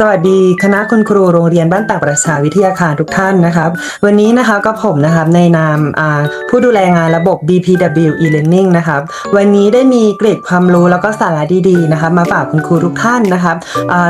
สวัสดีคณะคุณครูโรงเรียนบ้านตากประชาวิทยาคารทุกท่านนะครับ วันนี้นะคะก็ผมนะครับในนามผู้ดูแลงานระบบ BPW e-learning นะครับ วันนี้ได้มีเกร็ดความรู้แล้วก็สาระดีๆนะครับมาฝากคุณครูทุกท่านนะครับ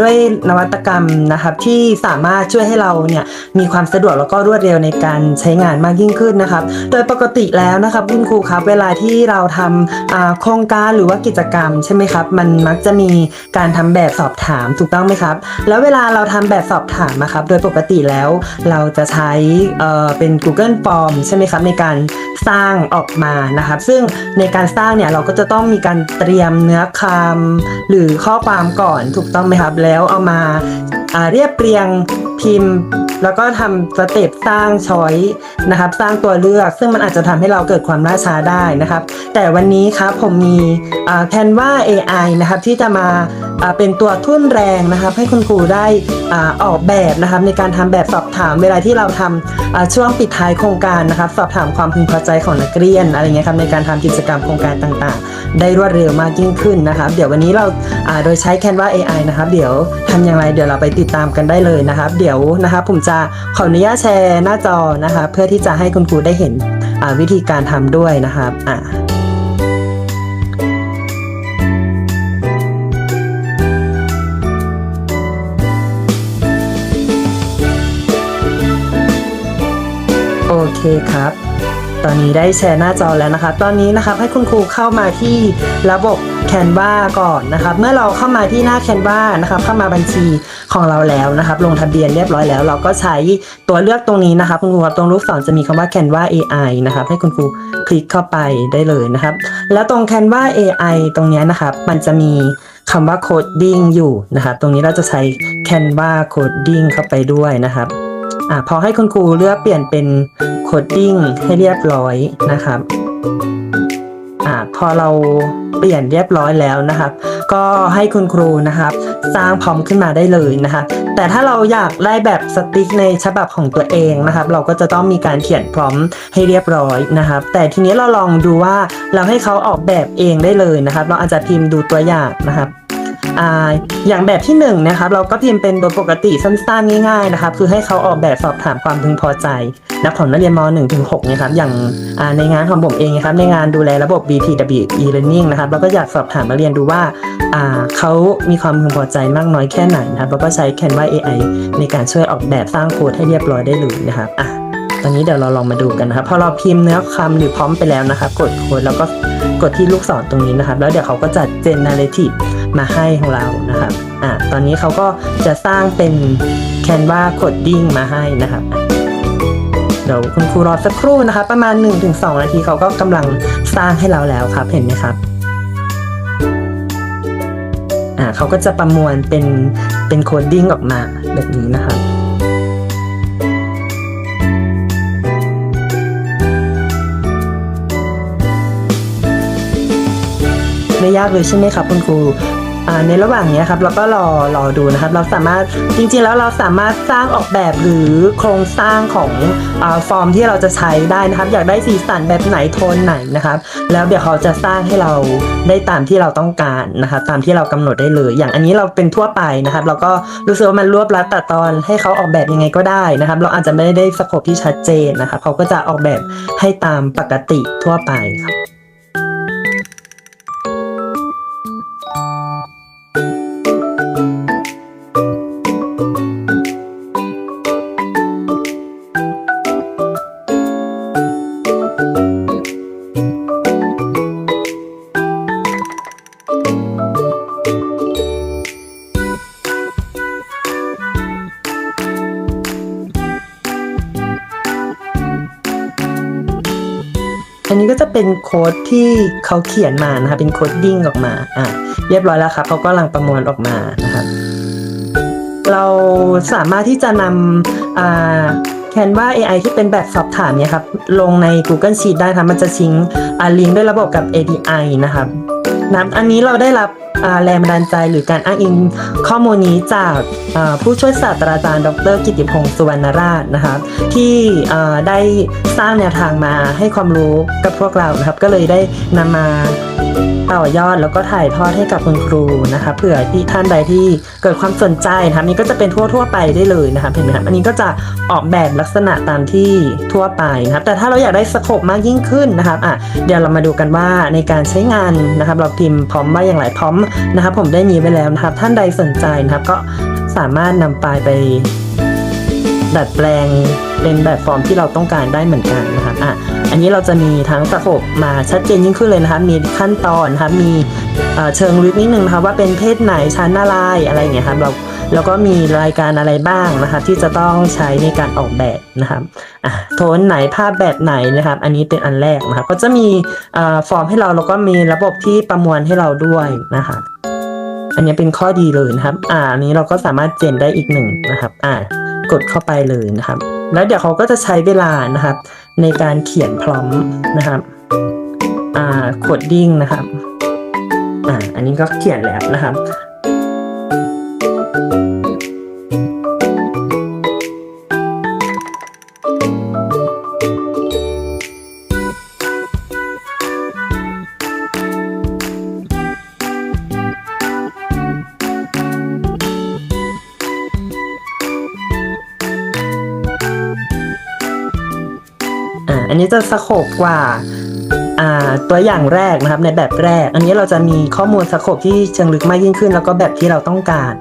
ด้วยนวัตกรรมนะครับที่สามารถช่วยให้เราเนี่ยมีความสะดวกแล้วก็รวดเร็วในการใช้งานมากยิ่งขึ้นนะครับ โดยปกติแล้วนะครับคุณครูครับเวลาที่เราทำอ่าโครงการหรือว่ากิจกรรมใช่ไหมครับ มันมักจะมีการทำแบบสอบถามถูกต้องไหมครับแล้วเวลาเราทำแบบสอบถามนะครับโดยปกติแล้วเราจะใช้เอ่อเป็น Google Form ใช่ไหมครับในการสร้างออกมานะครับ ซึ่งในการสร้างเนี่ยเราก็จะต้องมีการเตรียมเนื้อคำหรือข้อความก่อนถูกต้องไหมครับ แล้วเอามา เรียบเรียงพิมพ์ แล้วก็ทำสเต็ปสร้างช้อยนะครับ สร้างตัวเลือก ซึ่งมันอาจจะทำให้เราเกิดความล่าช้าได้นะครับ แต่วันนี้ครับผมมีแคนวา AI นะครับที่จะมาอ่าเป็นตัวทุ่นแรงนะครับให้คุณครูได้อาออกแบบนะครับในการทำแบบสอบถามเวลาที่เราทำอ่าช่วงปิดท้ายโครงการนะครับ สอบถามความพึงพอใจของนักเรียนอะไรเงี้ยครับในการทำกิจกรรมโครงการต่างๆ ได้รวดเร็วมากยิ่งขึ้นนะครับ เดี๋ยววันนี้เราอ่าโดยใช้ Canva AI นะครับ เดี๋ยวทำอย่างไรเดี๋ยวเราไปติดตามกันได้เลยนะครับ เดี๋ยวนะครับผมจะขออนุญาตแชร์หน้าจอนะครับเพื่อที่จะให้คุณครูได้เห็นวิธีการทำด้วยนะครับอ่าโอเคครับ ตอนนี้ได้แชร์หน้าจอแล้วนะครับตอนนี้นะครับให้คุณครูเข้ามาที่ระบบ Canva ก่อนนะครับ เมื่อเราเข้ามาที่หน้า Canva นะครับ เข้ามาบัญชีของเราแล้วนะครับ ลงทะเบียนเรียบร้อยแล้ว เราก็ใช้ตัวเลือกตรงนี้นะครับคุณครูครับตรงรูปศรจะมีคำว่า Canva AI นะครับ ให้คุณครูคลิกเข้าไปได้เลยนะครับ แล้วตรง Canva AI ตรงนี้นะครับ มันจะมีคำว่า coding อยู่นะครับ ตรงนี้เราจะใช้ Canva coding เข้าไปด้วยนะครับอ่าพอให้คุณครูเลือกเปลี่ยนเป็น ดดิ้งให้เรียบร้อยนะครับอ่าพอเราเปลี่ยนเรียบร้อยแล้วนะครับ ก็ให้คุณครูนะครับ สร้างพร้อมขึ้นมาได้เลยนะคะแต่ถ้าเราอยากได้แบบสติ๊กในฉบับของตัวเองนะครับ เราก็จะต้องมีการเขียนพร้อมให้เรียบร้อยนะครับ แต่ทีนี้เราลองดูว่าเราให้เขาออกแบบเองได้เลยนะครับ เราอาจจะพิมพ์ดูตัวอย่างนะครับ อ่าอย่างแบบที่1นงนะครับเราก็พิมพ์เป็นโดยปกติสั้นๆง่ายๆนะครับคือให้เขาออกแบบสอบถามความพึงพอใจนะของนักเรียนม .1 ถึง6นะครับอย่างในงานของผมเองนะครับในงานดูแลระบบ BPW e-learning นะครับเราก็อยากสอบถามนักเรียนดูว่าอ่าเขามีความพึงพอใจมากน้อยแค่ไหนนะครับแล้วก็ใช้ Canva AI ในการช่วยออกแบบสร้างโค้ดให้เรียบร้อยได้เลยนะครับอะตอนนี้เดี๋ยวเราลองมาดูกันนะครับพอเราพิมพ์เนื้อคำหรือพร้อมไปแล้วนะครับ กดโค้ดแล้วก็กดที่ลูกศรตรงนี้นะครับ แล้วเดี๋ยวเขาก็จะ generative มาให้ของเรานะครับอ่าตอนนี้เขาก็จะสร้างเป็น Canva Coding มาให้นะครับเดี๋ยวคุณครูรอสักครู่นะครับประมาณ 1-2 นาทีเขาก็กำลังสร้างให้เราแล้วครับ เห็นไหมครับอ่าเขาก็จะประมวลเป็นเป็นโคดดิ้งออกมาแบบนี้นะครับไม่ยากเลยใช่ไหมครับคุณครู ในระหว่างนี้ครับเราก็รอรอดูนะครับ เราสามารถจริงๆแล้วเราสามารถสร้างออกแบบหรือโครงสร้างของอฟอร์มที่เราจะใช้ได้นะครับ อยากได้สีสันแบบไหนโทนไหนนะครับ แล้วเดี๋ยวเขาจะสร้างให้เราได้ตามที่เราต้องการนะครับ ตามที่เรากำหนดได้เลย อย่างอันนี้เราเป็นทั่วไปนะครับเราก็รู้สึกว่ามันรวบรัดตัดตอนให้เขาออกแบบยังไงก็ได้นะครับ เราอาจจะไม่ได้สโคปที่ชัดเจนนะครับเขาก็จะออกแบบให้ตามปกติทั่วไปครับ นี้ก็จะเป็นโค้ดที่เขาเขียนมานะคะเป็นโค้ดดิ้งออกมาอะเรียบร้อยแล้วครับเขาก็กำลังประมวลออกมานะครับเราสามารถที่จะนำอ่า Canva AI ที่เป็นแบบสอบถามเนี่ยครับลงใน Google Sheet ได้ครับมันจะชิงลิงก์ด้วยระบบกับ API นะครับ นะอันนี้เราได้รับแรงบันดาลใจหรือการอ้างอิงข้อมูลนี้จากผู้ช่วยศาสตราจารย์ ดร กิติพงศ์สุวรรณราชนะครับที่ได้สร้างแนวทางมาให้ความรู้กับพวกเรานะครับ ก็เลยได้นำมาต่อยอดแล้วก็ถ่ายทอดให้กับคุณครูนะครับเผื่อที่ท่านใดที่เกิดความสนใจนะครับนี่ก็จะเป็นทั่วทั่วๆไปได้เลยนะครับเห็นไหมครับอันนี้ก็จะออกแบบลักษณะตามที่ทั่วไปนะครับแต่ถ้าเราอยากได้สโคปมากยิ่งขึ้นนะครับอะเดี๋ยวเรามาดูกันว่าในการใช้งานนะครับเราพิมพ์พร้อมว่าอย่างไรพร้อมนะครับผมได้มีไว้แล้วนะครับ ท่านใดสนใจนะครับก็สามารถนำไฟล์ไป ดัดแปลงเป็นแบบฟอร์มที่เราต้องการได้เหมือนกันนะครับอะอันนี้เราจะมีทั้งสโคปมาชัดเจนยิ่งขึ้นเลยนะครับ มีขั้นตอนนะครับมีเอ่อเชิงลึกนิดนึงนะครับว่าเป็นเพศไหนชั้นอะไรอะไรอย่างเงี้ยครับเรา แล้วก็มีรายการอะไรบ้างนะครับที่จะต้องใช้ในการออกแบบนะครับอะโทนไหนภาพแบบไหนนะครับ อันนี้เป็นอันแรกนะครับก็จะมีฟอร์มให้เราแล้วก็มีระบบที่ประมวลให้เราด้วยนะครับอันนี้เป็นข้อดีเลยนะครับ อ่าอันนี้เราก็สามารถเจนได้อีกหนึ่งนะครับ อ่ากดเข้าไปเลยนะครับ แล้วเดี๋ยวเขาก็จะใช้เวลานะครับ ในการเขียนพร้อมนะครับ อ่าโคดดิ้งนะครับ อ่า อันนี้ก็เขียนแล้วนะครับ อันนี้จะสโคบกว่าอ่าตัวอย่างแรกนะครับในแบบแรก อันนี้เราจะมีข้อมูลสโคบที่เชิงลึกมากยิ่งขึ้น แล้วก็แบบที่เราต้องการ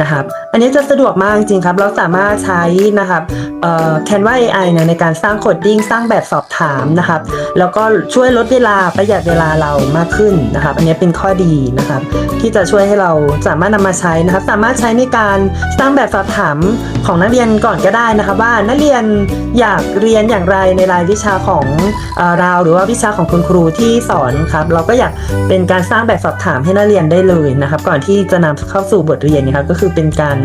นะครับ อันนี้จะสะดวกมากจริงครับ เราสามารถใช้นะครับเอ่อ Canva AI เนี่ยในการสร้างโคดดิ้งสร้างแบบสอบถามนะครับ แล้วก็ช่วยลดเวลาประหยัดเวลาเรามากขึ้นนะครับ อันนี้เป็นข้อดีนะครับ ที่จะช่วยให้เราสามารถนำมาใช้นะครับ สามารถใช้ในการสร้างแบบสอบถามของนักเรียนก่อนก็ได้นะครับว่านักเรียนอยากเรียนอย่างไรในรายวิชาของเอเราหรือว่าวิชาของคุณครูที่สอนครับ เราก็อยากเป็นการสร้างแบบสอบถามให้นักเรียนได้เลยนะครับ ก่อนที่จะนำเข้าสู่บทเรียนนะครับก็คือเป็นการ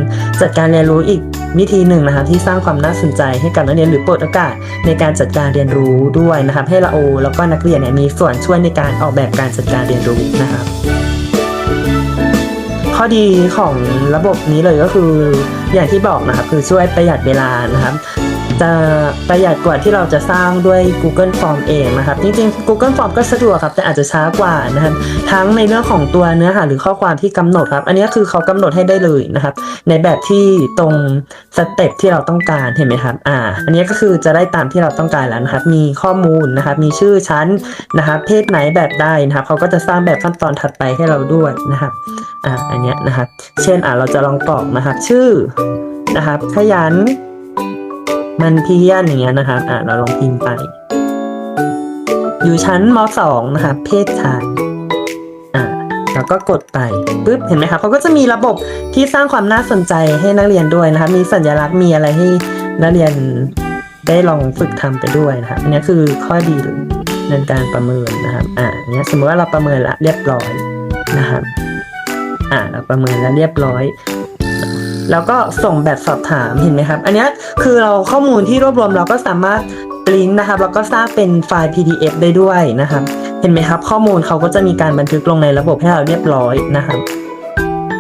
จัดการเรียนรู้อีกวิธีหนึ่งนะครับที่สร้างความน่าสนใจให้กับนักเรียนหรือเปิดโอกาสในการจัดการเรียนรู้ด้วยนะครับให้เราแล้วก็นักเรียนเนี่ยมีส่วนช่วยในการออกแบบการจัดการเรียนรู้นะครับข้อดีของระบบนี้เลยก็คืออย่างที่บอกนะครับคือช่วยประหยัดเวลานะครับ จะประหยัดกว่าที่เราจะสร้างด้วย Google Form เองนะครับ จริงๆ Google Form ก็สะดวกครับ แต่อาจจะช้ากว่านะครับ ทั้งในเรื่องของตัวเนื้อหาหรือข้อความที่กำหนดครับ อันนี้คือเขากำหนดให้ได้เลยนะครับ ในแบบที่ตรงสเต็ปที่เราต้องการเห็นไหมครับอ่า อันนี้ก็คือจะได้ตามที่เราต้องการแล้วนะครับ มีข้อมูลนะครับ มีชื่อชั้นนะครับ เพศไหนแบบใดนะครับ เขาก็จะสร้างแบบขั้นตอนถัดไปให้เราด้วยนะครับอ่าอันนี้นะครับ เช่นอ่าเราจะลองกรอกนะครับ ชื่อนะครับขยัน มันพี้ยนอย่างเงี้ยนะครับ อ่าเราลองพิมพ์ไป อยู่ชั้นม .2 นะครับ เพศชาย อ่าแล้วก็กดไปปุ๊บเห็นไหมครับเขาก็จะมีระบบที่สร้างความน่าสนใจให้นักเรียนด้วยนะครับ มีสัญลักษณ์มีอะไรให้นักเรียนได้ลองฝึกทำไปด้วยนะครับอันนี้คือข้อดีในการประเมินนะครับ อ่าเนี้ยสมมติว่าเราประเมินละเรียบร้อยนะครับ อ่าเราประเมินแล้วเรียบร้อย แล้วก็ส่งแบบสอบถามเห็นไหมครับ อันนี้คือเราข้อมูลที่รวบรวมเราก็สามารถปริ้นนะครับแล้วก็สร้างเป็นไฟล์ PDF ได้ด้วยนะครับ เห็นไหมครับ ข้อมูลเขาก็จะมีการบันทึกลงในระบบให้เราเรียบร้อยนะครับ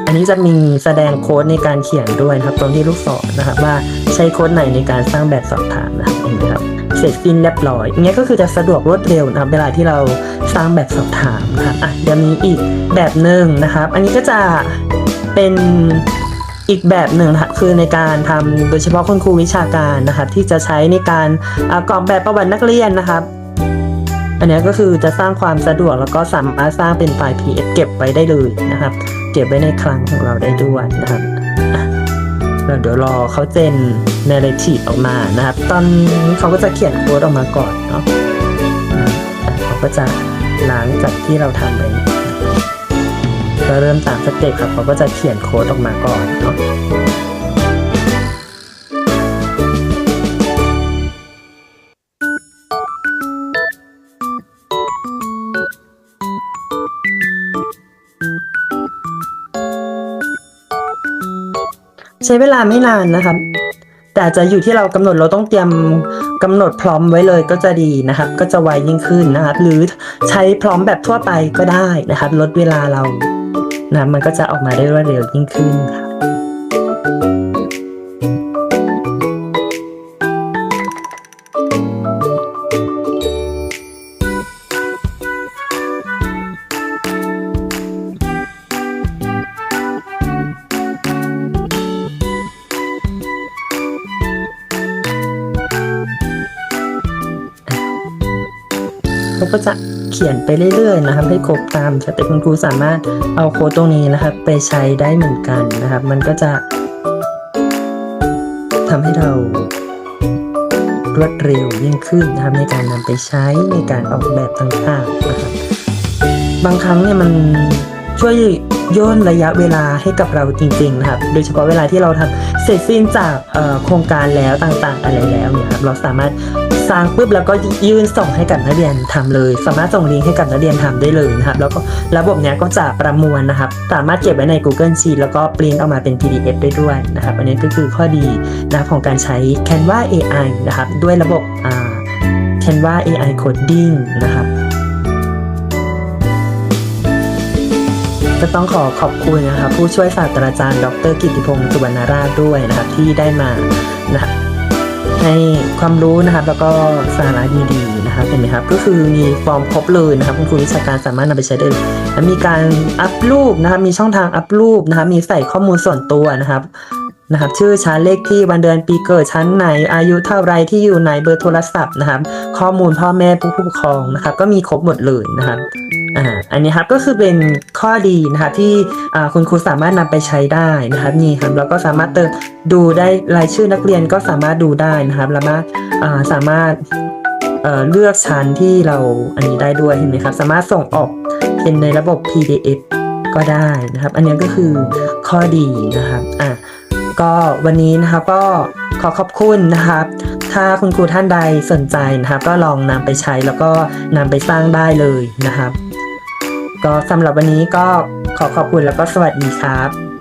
อันนี้จะมีแสดงโค้ดในการเขียนด้วยนะครับตรงที่ลูกศรนะครับว่าใช้โค้ดไหนในการสร้างแบบสอบถามนะครับเห็นไหมครับเสร็จสิ้นเรียบร้อยอย่างเงี้ยก็คือจะสะดวกรวดเร็วนะครับเวลาที่เราสร้างแบบสอบถามนะครับอะเดี๋ยวมีอีกแบบหนึ่งนะครับ อันนี้ก็จะเป็น อีกแบบหนึ่งนะครับคือในการทำโดยเฉพาะคุณครูวิชาการนะครับที่จะใช้ในการกรอกแบบประวัตินักเรียนนะครับอันนี้ก็คือจะสร้างความสะดวกแล้วก็สามารถสร้างเป็นไฟล์ PDF เก็บไว้ได้เลยนะครับ เก็บไว้ในคลังของเราได้ด้วยนะครับอะแล้วเดี๋ยวรอเขาเจน narrative ออกมานะครับ ตอนเขาก็จะเขียนโค้ดออกมาก่อนเนาะอืมอะเขาก็จะล้างจากที่เราทำไป ก็เริ่มตามสเต็ปครับเขาก็จะเขียนโค้ดออกมาก่อนเนาะใช้เวลาไม่นานนะครับ แต่จจะอยู่ที่เรากำหนดเราต้องเตรียมกำหนดพร้อมไว้เลยก็จะดีนะครับ ก็จะไวยิ่งขึ้นนะครับ หรือใช้พร้อมแบบทั่วไปก็ได้นะครับ ลดเวลาเรา นะมันก็จะออกมาได้รวดเร็วยิ่งขึ้นค่ะ เขาก็จะ เขียนไปเรื่อยๆนะครับ ให้ครบตามสเต็ปคุณครูสามารถเอาโค้ดตรงนี้นะครับ ไปใช้ได้เหมือนกันนะครับ มันก็จะทำให้เรารวดเร็วยิ่งขึ้นนะครับในการนำไปใช้ในการออกแบบต่างๆนะครับบางครั้งเนี่ยมันช่วยย่นระยะเวลาให้กับเราจริงๆนะครับ โดยเฉพาะเวลาที่เราทำเสร็จสิ้นจากโครงการแล้วต่างๆอะไรแล้วเนี่ยครับเราสามารถ สร้างปุ๊บแล้วก็ยื่นส่งให้กับนักเรียนทำเลย สามารถส่งลิงก์ให้กับนักเรียนทำได้เลยนะครับแล้วก็ระบบเนี้ยก็จะประมวลนะครับ สามารถเก็บไว้ใน Google Sheet แล้วก็ปริ้นออกมาเป็น PDF ได้ด้วยนะครับ อันนี้ก็คือข้อดีนะของการใช้ Canva AI นะครับ ด้วยระบบ Canva AI Coding นะครับก็ต้องขอขอบคุณนะครับผู้ช่วยศาสตราจารย์ ดร กิติพงศ์สุวรรณราชด้วยนะครับที่ได้มานะครับ ให้ความรู้นะครับ แล้วก็สาระดีๆนะครับเห็นไหมครับ ก็คือมีฟอร์มครบเลยนะครับคุณครูวิชาการสามารถนำไปใช้ได้และมีการอัพรูปนะครับมีช่องทางอัพรูปนะครับมีใส่ข้อมูลส่วนตัวนะครับ นะครับชื่อชั้นเลขที่วันเดือนปีเกิดชั้นไหน อายุเท่าไรที่อยู่ไหนเบอร์โทรศัพท์นะครับ ข้อมูลพ่อแม่ผู้ปกครองนะครับ ก็มีครบหมดเลยนะครับอ่าอันนี้ครับก็คือเป็นข้อดีนะคะที่คุณครูสามารถนำไปใช้ได้นะครับนี่ครับแล้วก็สามารถเติมดูได้รายชื่อนักเรียนก็สามารถดูได้นะครับแล้วมาสามารถเเลือกชั้นที่เราอันนี้ได้ด้วยเห็นไหมครับ สามารถส่งออกเป็นในระบบ PDF ก็ได้นะครับ อันนี้ก็คือข้อดีนะครับอะ ก็วันนี้นะครับก็ขอขอบคุณนะครับ ถ้าคุณครูท่านใดสนใจนะครับ ก็ลองนำไปใช้แล้วก็นำไปสร้างได้เลยนะครับ ก็สำหรับวันนี้ก็ขอขอบคุณแล้วก็สวัสดีครับ